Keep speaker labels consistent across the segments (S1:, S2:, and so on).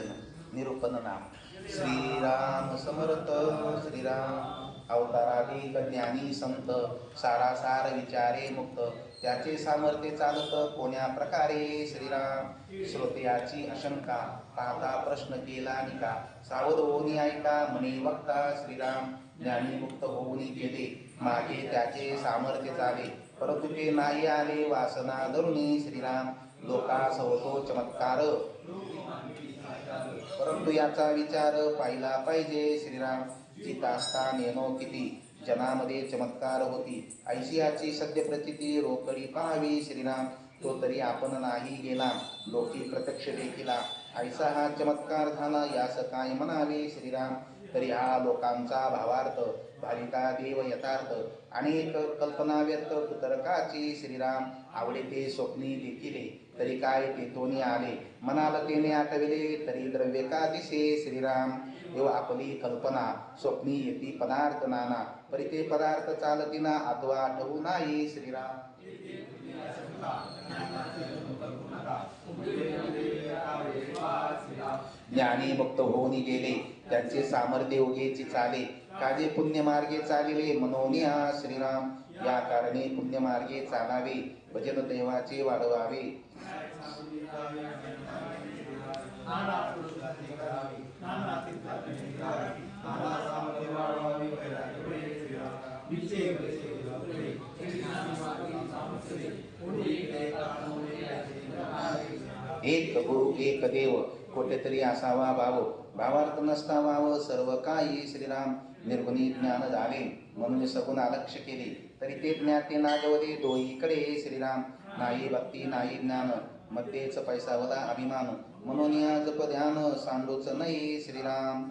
S1: भजन निरूपण नाम श्रीराम समर्थ श्रीराम अवताराधिक ज्ञानी संत सारासार विचारे मुक्त. त्याचे सामर्थ्य चालत कोण्या प्रकारे? श्रीराम श्रोत्याची आशंका. पाहता प्रश्न केला निका. सावध होऊन ऐका म्हणे वक्ता श्रीराम. ज्ञानी मुक्त होऊन गेले. मागे त्याचे सामर्थ्य चाले परंतु ते नाही आले. वासना धरुणी श्रीराम. लोका सवतो चमत्कार. परंतु याचा विचार पाहिला पाहिजे. श्रीराम चितास्ता नेनो किती जनामध्ये चमत्कार होती. ऐशियाची सद्यप्रचिती रोकडी पाहावी. श्रीराम तो तरी आपण नाही गेला. लोकी प्रत्यक्ष देखिला. ऐसा हा चमत्कार झाला यास काय म्हणावे श्रीराम तरी हा लोकांचा भावार्थ भारिता देव यथार्थ. अनेक कल्पना व्यर्थ कुतरकाची श्रीराम आवडे ते स्वप्नी देखिले. तरी काय तेतोनी आले. मनाला तेने आठविले तरी द्रव्य का दिसे श्रीराम? देव आपली कल्पना स्वप्नी येती पदार्थ नाना. परी ते पदार्थ चालतीना अथवा आठवू नाही श्रीराम. ज्ञानी भक्त होऊन गेले. त्यांचे सामर्थ्य योगेची चाले. काजे पुण्य मार्गे चालिले हा श्रीराम. या कारणे पुण्य मार्गे चालावे. भजन देवाचे वाढवावे. एक गुरु एक देव कुठेतरी असावा भाव. भावार्थ नसता व सर्व काही श्रीराम निर्गुणी ज्ञान झाले. म्हणून सगुण अलक्ष केले. तरी ते ज्ञाते नागवले दोहीकडे श्रीराम. नाही भक्ती नाही ज्ञान. मध्येच पैसावला अभिमान. म्हणून या जप ध्यान सांडूच नाही श्रीराम.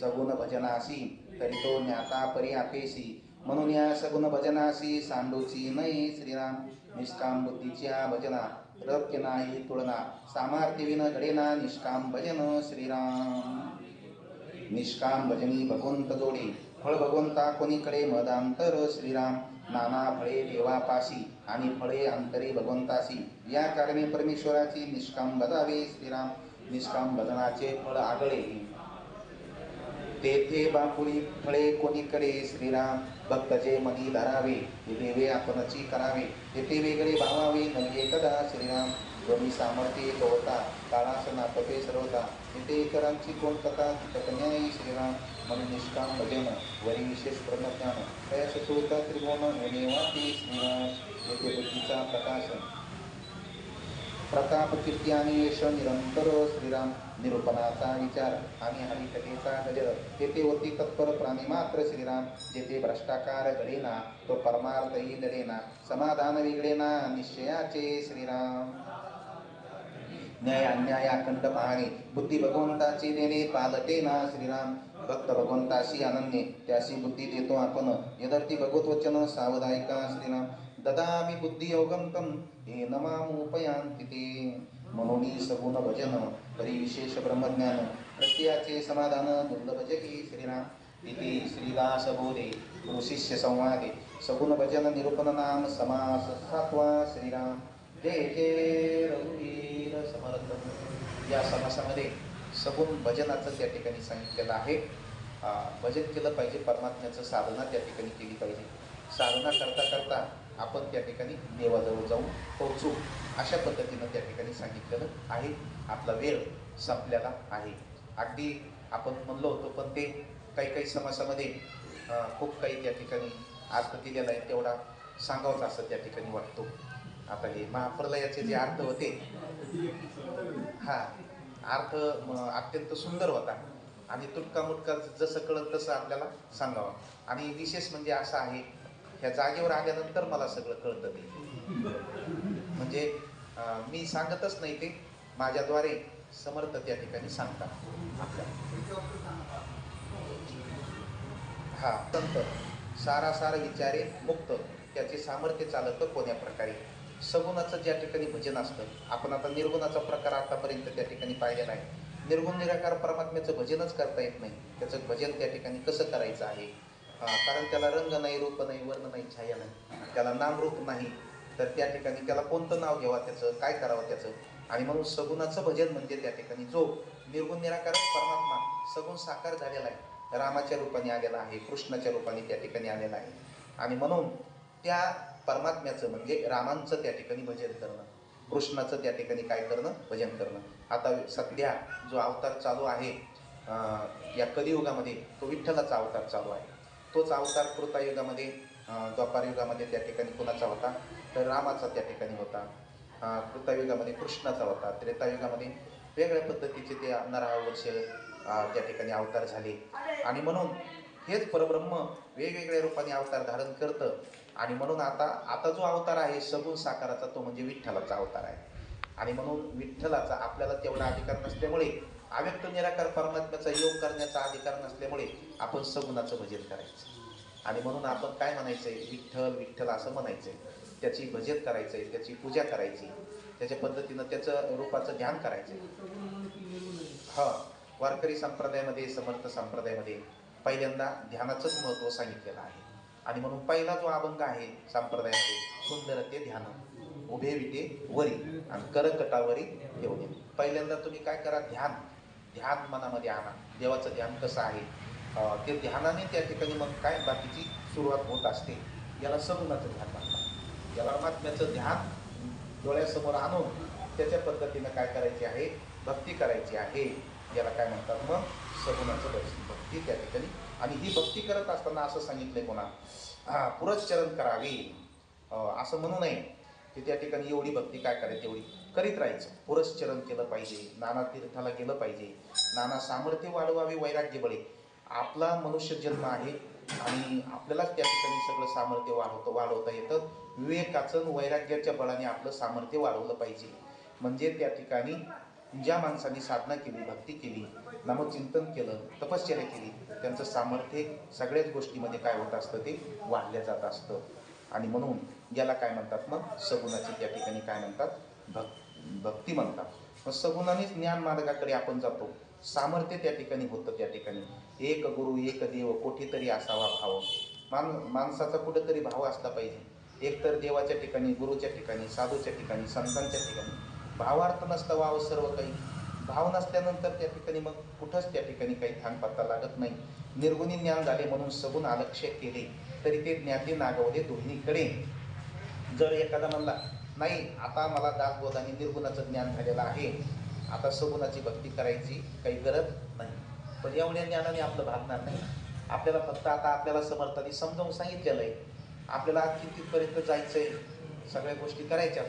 S1: सगुण भजनासी तरी तो ज्ञाता परी आपेशी म्हणून या सगुण भजनासी सांडूची नाही श्रीराम. निष्काम बुद्धीच्या भजना रप्य नाही तुळना सामर्थ्य विन घडेना निष्काम भजन श्रीराम. निष्काम भजनी भगवंत जोडे. फळ भगवंता कोणीकडे मदांतर श्रीराम. नाना फळे देवापाशी आणि फळे अंतरे भगवंतासी या कारणे परमेश्वराची निष्काम बजावे श्रीराम. निष्काम भजनाचे फळ आगळे. तेथे बापुरी फळे कोणीकडे श्रीराम. भक्त जे मनी धरावे. देवे आपणची करावे. तेथे वेगळे भावावे नव्हे कदा श्रीराम? दोन्ही सामर्थ्य एक होता. काळासना नाटके सर्वता तेथे इतरांची कोण कथा न्याय श्रीराम? मन निष्काम भजन वरी विशेष ब्रह्मज्ञान तयास तोता त्रिभुवन वाटी श्रीराम येथे बुद्धीचा प्रकाश प्रताप कीर्ती आणि यश निरंतर श्रीराम निरूपणाचा विचार आणि हरिकथेचा गजर. तेथे होती तत्पर प्राणी मात्र श्रीराम जेथे भ्रष्टाकार घडेना तो परमार्थही दडेना समाधान विगडेना निश्चयाचे श्रीराम. न्याय अन्याय अखंड पाहणे बुद्धी भगवंताची देणे पालटे ना श्रीराम. भक्त भगवंताशी अनन्य त्याशी बुद्धी देतो आपण. यदर्थी भगवत वचन श्रीराम. ददामी बुद्धी योगंतम हे नमामुपयांती ते म्हणून सगुण भजन तरी विशेष ब्रह्मज्ञान. प्रत्ययाचे समाधान दुर्लभ श्रीराम. इति श्रीदास बोधे गुरुशिष्य संवादे. सगुण भजन निरूपण नाम समास सात्वा श्रीराम. जय जय रघुवीर. समर्थ या समासामध्ये सगुण भजनाचं त्या ठिकाणी सांगितलेलं आहे. भजन केलं पाहिजे परमात्म्याचं साधना त्या ठिकाणी केली पाहिजे. साधना करता करता आपण त्या ठिकाणी देवाजवळ जाऊन पोहोचू अशा पद्धतीनं त्या ठिकाणी सांगितलेलं आहे. आपला वेळ संपलेला आहे. अगदी आपण म्हणलो होतो पण ते काही काही समासामध्ये खूप काही त्या ठिकाणी अर्थ दिलेला आहे तेवढा सांगावचा असं त्या ठिकाणी वाटतो. आता हे महाप्रलयाचे जे अर्थ होते हा अर्थ अत्यंत सुंदर होता. आणि तुटका मुटका जसं कळत तसं आपल्याला सांगावं. आणि विशेष म्हणजे असं आहे ह्या जागेवर आल्यानंतर मला सगळं कळतं ते. म्हणजे मी सांगतच नाही ते माझ्याद्वारे समर्थ त्या ठिकाणी सांगतात आपल्याला. हा संत सारा विचारे मुक्त त्याचे सामर्थ्य चालतं कोण्या प्रकारे? सगुणाचं ज्या ठिकाणी भजन असतं आपण आता निर्गुणाचा प्रकार आतापर्यंत त्या ठिकाणी पाहिलेला आहे. निर्गुण निराकार परमात्म्याचं भजनच करता येत नाही. त्याचं भजन त्या ठिकाणी कसं करायचं आहे? कारण त्याला रंग नाही रूप नाही वर्ण नाही छाया नाही. त्याला नामरूप नाही. तर त्या ठिकाणी त्याला कोणतं नाव घ्यावं त्याचं? काय करावं त्याचं? आणि म्हणून सगुणाचं भजन म्हणजे त्या ठिकाणी जो निर्गुण निराकार परमात्मा सगुण साकार झालेला आहे. रामाच्या रूपाने आलेला आहे कृष्णाच्या रूपाने त्या ठिकाणी आलेला आहे. आणि म्हणून त्या परमात्म्याचं म्हणजे रामांचं त्या ठिकाणी भजन करणं कृष्णाचं त्या ठिकाणी काय करणं भजन करणं. आता सध्या जो अवतार चालू आहे या कलियुगामध्ये तो विठ्ठलाचा अवतार चालू आहे. तोच अवतार कृतायुगामध्ये द्वापारयुगामध्ये युगामध्ये त्या ठिकाणी कुणाचा होता? तर रामाचा त्या ठिकाणी होता. कृतायुगामध्ये कृष्णाचा होता. त्रेतायुगामध्ये वेगळ्या पद्धतीचे ते नरा वर्ष त्या ठिकाणी अवतार झाले. आणि म्हणून हेच परब्रह्म वेगवेगळ्या रूपाने अवतार धारण करतं. आणि म्हणून आता आता जो अवतार आहे सगुण साकाराचा तो म्हणजे विठ्ठलाचा अवतार आहे. आणि म्हणून विठ्ठलाचा आपल्याला तेवढा अधिकार नसल्यामुळे अव्यक्त निराकार परमात्म्याचा योग करण्याचा अधिकार नसल्यामुळे आपण सगुणाचं भजन करायचं. आणि म्हणून आपण काय म्हणायचंय? विठ्ठल विठ्ठल असं म्हणायचंय. त्याची भजन करायचंय त्याची पूजा करायची. त्याच्या पद्धतीनं त्याचं रूपाचं ध्यान करायचं ह. वारकरी संप्रदायामध्ये समर्थ संप्रदायामध्ये पहिल्यांदा ध्यानाचंच महत्त्व सांगितलेलं आहे. आणि म्हणून पहिला जो अभंग आहे संप्रदायामध्ये सुंदर ते ध्यान उभे विटे वरी आणि करकटावरी ठेवणे पहिल्यांदा तुम्ही काय करा ध्यान ध्यान मनामध्ये आणा. देवाचं ध्यान कसं आहे? ते ध्यानाने त्या ठिकाणी मग काय बाकीची सुरुवात होत असते याला सगुणाचं ध्यान म्हणतात. याला परमात्म्याचं ध्यान डोळ्यासमोर आणून त्याच्या पद्धतीनं काय करायची आहे? भक्ती करायची आहे. याला काय म्हणतात मग? सगुणाचं दर्शन. भक्ती त्या ठिकाणी आणि ही भक्ती करत असताना असं सांगितलंय कोणा हा पुरस्चरण करावे. असं म्हणू नये. की त्या ठिकाणी एवढी भक्ती काय करायची? तेवढी करीत राहायचं. पुरस्चरण केलं पाहिजे नाना तीर्थाला गेलं पाहिजे नाना सामर्थ्य वाढवावे वैराग्य बळे. आपला मनुष्य जन्म आहे आणि आपल्यालाच त्या ठिकाणी सगळं सामर्थ्य वाढवतं वाढवता येतं. विवेकाचं वैराग्याच्या बळाने आपलं सामर्थ्य वाढवलं पाहिजे. म्हणजे त्या ठिकाणी ज्या माणसांनी साधना केली भक्ती केली नामचिंतन केलं तपश्चर्या केली त्यांचं सामर्थ्य सगळ्याच गोष्टीमध्ये काय होत असतं ते वाढलं जात असतं. आणि म्हणून याला काय म्हणतात मग? सगुणाची त्या ठिकाणी काय म्हणतात? भक् भक्ती म्हणतात. मग सगुणानेच ज्ञान मार्गाकडे आपण जातो. सामर्थ्य त्या ठिकाणी होतं त्या ठिकाणी. एक गुरु एक देव कोठेतरी असावा भाव. मान माणसाचा कुठेतरी भाव असला पाहिजे. एकतर देवाच्या ठिकाणी गुरुच्या ठिकाणी साधूच्या ठिकाणी संतांच्या ठिकाणी. भावार्थ नसतं वाव सर्व काही. भाव नसल्यानंतर त्या ठिकाणी मग कुठंच त्या ठिकाणी काही थांग पत्ता लागत नाही. निर्गुणी ज्ञान झाले म्हणून सगुण अलक्ष्य केले तरी ते ज्ञाती नागवले दोन्हीकडे. जर एखादा म्हणला नाही आता मला दासबोध आणि निर्गुणाचं ज्ञान झालेलं आहे. आता सगुणाची भक्ती करायची काही गरज नाही. पण एवढ्या ज्ञानाने आपलं भागणार नाही. आपल्याला फक्त आता आपल्याला समर्थाने समजावून सांगितलेलं आहे. आपल्याला आणखी जायचं आहे सगळ्या गोष्टी करायच्या.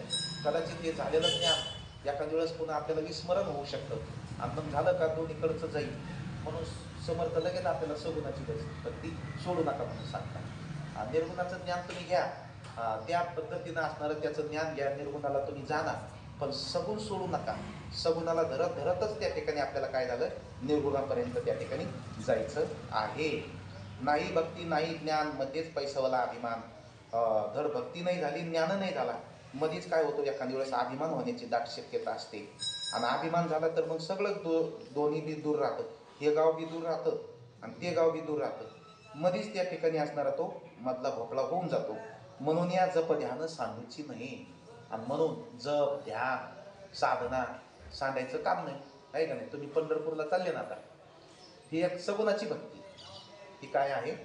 S1: कदाचित हे झालेलं ज्ञान एखाद्या वेळेस पुन्हा आपल्याला विस्मरण होऊ शकतं. आणि मग झालं का दोन्हीकडचं जाईल. म्हणून समर्थ लगेच आपल्याला सगुणाची भक्ती सोडू नका म्हणून सांगता निर्गुणाचं ज्ञान तुम्ही घ्या. त्या पद्धतीनं असणारं त्याचं ज्ञान घ्या. निर्गुणाला तुम्ही जाणार. पण सगुण सोडू नका. सगुणाला धरत धरतच त्या ठिकाणी आपल्याला काय झालं? निर्गुणापर्यंत त्या ठिकाणी जायचं आहे. नाही भक्ती नाही ज्ञान मध्येच पैसावाला अभिमान. धड भक्ती नाही झाली ज्ञान नाही झाला. मध्येच काय होतं एखाद्या वेळेस अभिमान होण्याची दाट शक्यता असते. आणि अभिमान झाला तर मग सगळं दो दोन्ही बी दूर राहतं. हे गाव बी दूर राहतं आणि ते गाव बी दूर राहतं. मध्येच त्या ठिकाणी असणारा तो मधला भोपळा होऊन जातो. म्हणून या जप ध्यान सांगूची नाही. आणि म्हणून जप ध्यान साधना सांगायचं काम नाही. आहे का नाही? तुम्ही पंढरपूरला चालले ना आता. ही एक सगुणाची भक्ती. ही काय आहे?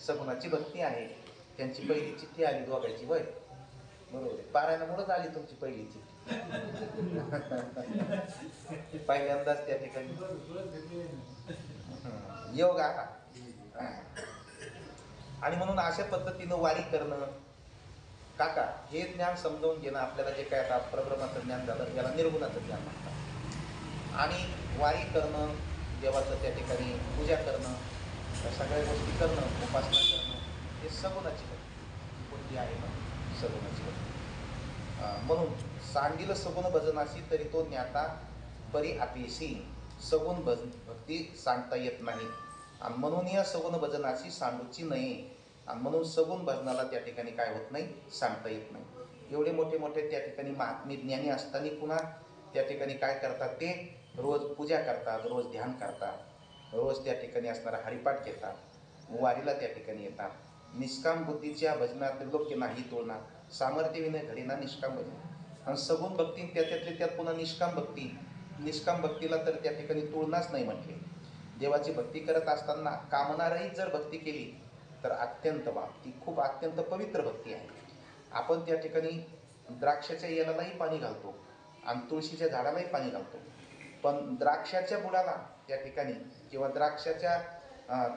S1: सगुणाची भक्ती आहे. त्यांची पहिली चिठ्ठी आली दोघायची वय. बरोबर पारायणामुळेच आली तुमची पहिलीची पहिल्यांदाच त्या ठिकाणी. योग. आला आणि म्हणून अशा पद्धतीनं वारी करणं काका हे ज्ञान समजावून घेणं आपल्याला जे काय आता प्रभ्रमाचं ज्ञान झालं याला निर्गुणाचं ज्ञान म्हणतात. आणि वारी करणं देवाचं त्या ठिकाणी पूजा करणं या सगळ्या गोष्टी करणं उपासना करणं हे सगुणाची कोणती आहे ना सगुणाची. म्हणून सांगिल सगुण भजनाशी तरी तो ज्ञाता परी अपेशी सगुण भज भक्ती सांगता येत नाही. आणि म्हणून या सगुण भजनाशी सांगूची नाही. आणि म्हणून सगुण भजनाला त्या ठिकाणी काय होत नाही? सांगता येत नाही. एवढे मोठे मोठे त्या ठिकाणी महात्मे ज्ञानी असताना पुन्हा त्या ठिकाणी काय करतात ते? रोज पूजा करतात रोज ध्यान करतात. रोज त्या ठिकाणी असणारा हरिपाठ घेतात. वारीला त्या ठिकाणी येतात. निष्काम बुद्धीच्या भजनात लोक नाही तोडणार सामर्थ्य विनय घडीना निष्काम भजन आणि सगुण भक्ती त्याच्यातले त्यात पुन्हा निष्काम भक्ती. निष्काम भक्तीला तर त्या ठिकाणी तुळनाच नाही म्हटले. देवाची भक्ती करत असताना कामनारही जर भक्ती केली तर अत्यंत बाप ती खूप अत्यंत पवित्र भक्ती आहे. आपण त्या ठिकाणी द्राक्षाच्या यालाही पाणी घालतो आणि तुळशीच्या झाडालाही पाणी घालतो. पण द्राक्षाच्या बुडाला त्या ठिकाणी किंवा द्राक्षाच्या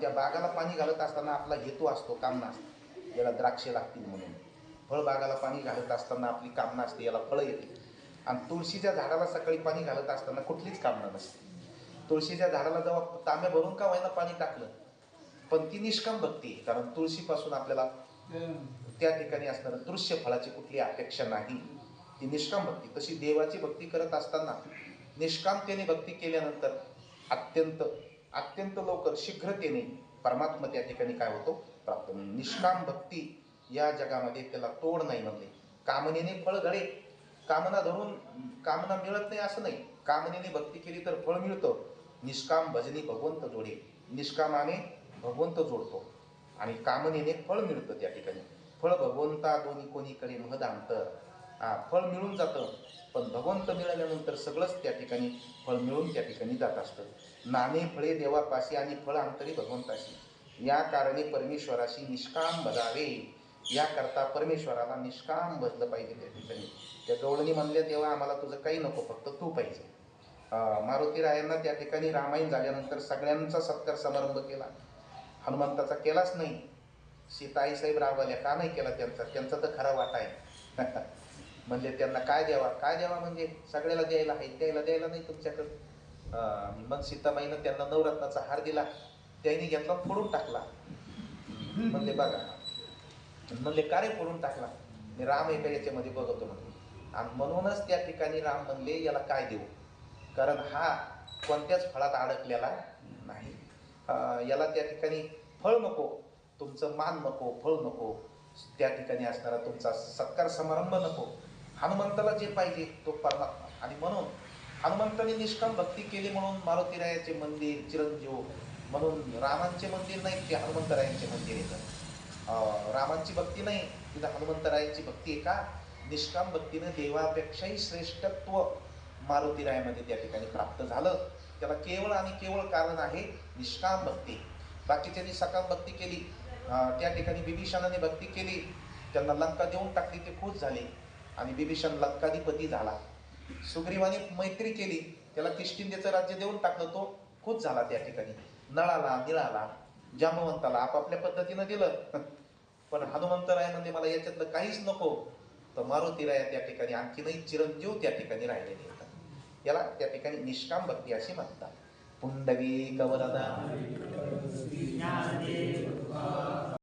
S1: त्या बागाला पाणी घालत असताना आपला हेतू असतो कामना असतो. याला द्राक्षे लागतील म्हणून. फळबागाला पाणी घालत असताना आपली कामना असते याला फळं येते. आणि तुळशीच्या झाडाला सकाळी पाणी घालत असताना कुठलीच कामना नसते. तुळशीच्या झाडाला जेव्हा तांब्या भरून का व्हायला पाणी टाकलं पण ती निष्काम भक्ती कारण तुळशीपासून आपल्याला त्या ठिकाणी असणारं दृश्य फळाची कुठली अपेक्षा नाही. ती निष्काम भक्ती. तशी देवाची भक्ती करत असताना निष्कामतेने भक्ती केल्यानंतर अत्यंत अत्यंत लवकर शीघ्रतेने परमात्मा त्या ठिकाणी काय होतो? प्राप्त निष्काम भक्ती या जगामध्ये त्याला तोड नाही म्हणले. कामनेने फळ घडे. कामना धरून कामना मिळत नाही असं नाही. कामनेने भक्ती केली तर फळ मिळतं. निष्काम भजनी भगवंत जोडे. निष्कामाने भगवंत जोडतो. आणि कामनेने फळ मिळतं त्या ठिकाणी. फळ भगवंता दोन्ही कोणीकडे महद अंतर हा फळ मिळून जातं. पण भगवंत मिळाल्यानंतर सगळंच त्या ठिकाणी फळ मिळून त्या ठिकाणी जात असतं. नाणे फळे देवापाशी आणि फळ अंतरी भगवंताशी. या कारणे परमेश्वराशी निष्काम भजावे याकरता परमेश्वराला निष्काम भजलं पाहिजे त्या ठिकाणी. त्या गवळणी म्हणल्या तेव्हा आम्हाला तुझं काही नको फक्त तू पाहिजे. मारुती रायांना त्या ठिकाणी रामायण झाल्यानंतर सगळ्यांचा सत्कार समारंभ केला. हनुमंताचा केलाच नाही. सीताईसाहेब रावल्या का नाही केला त्यांचा? त्यांचा तर खरा वाटा आहे. म्हणजे त्यांना काय द्यावा? काय द्यावा म्हणजे? सगळ्याला द्यायला आहे द्यायला द्यायला नाही तुमच्याकडं. मग सीताबाईनं त्यांना नवरत्नाचा हार दिला. त्यांनी घेतला फोडून टाकला. म्हणजे बघा म्हणले कार्य करून टाकला? मी राम एका याच्यामध्ये बघतो म्हणले. आणि म्हणूनच त्या ठिकाणी राम म्हणले याला काय देऊ? कारण हा कोणत्याच फळात अडकलेला नाही. याला त्या ठिकाणी फळ नको तुमचं मान नको फळ नको. त्या ठिकाणी असणारा तुमचा सत्कार समारंभ नको. हनुमंताला जे पाहिजे तो परमात्मा आणि म्हणून हनुमंताने निष्काम भक्ती केली म्हणून मारुतीरायाचे मंदिर चिरंजीव म्हणून रामांचे मंदिर नाही ते हनुमंतरायांचे मंदिर येतं. रामांची भक्ती नाही तिथं हनुमंतरायांची भक्ती आहे का? निष्काम भक्तीनं देवापेक्षाही श्रेष्ठत्व मारुतीरायामध्ये त्या ठिकाणी प्राप्त झालं. त्याला केवळ आणि केवळ कारण आहे निष्काम भक्ती. बाकीच्यांनी सकाम भक्ती केली त्या ठिकाणी बिभीषणाने भक्ती केली त्यांना लंका देऊन टाकली ते खुश झाले आणि बिभीषण लंकाधिपती झाला. सुग्रीवाने मैत्री केली त्याला किष्किंदेचं राज्य देऊन टाकलं तो खुश झाला त्या ठिकाणी. नळाला निळाला जामवंताला आपापल्या पद्धतीनं दिलं. पण हनुमंत राय म्हणजे मला याच्यातलं काहीच नको. तर मारुतीराया त्या ठिकाणी आणखीनही चिरंजीव त्या ठिकाणी राहिलेले येतात याला त्या ठिकाणी निष्काम भक्ती असे म्हणतात. पुंडवी कवरदा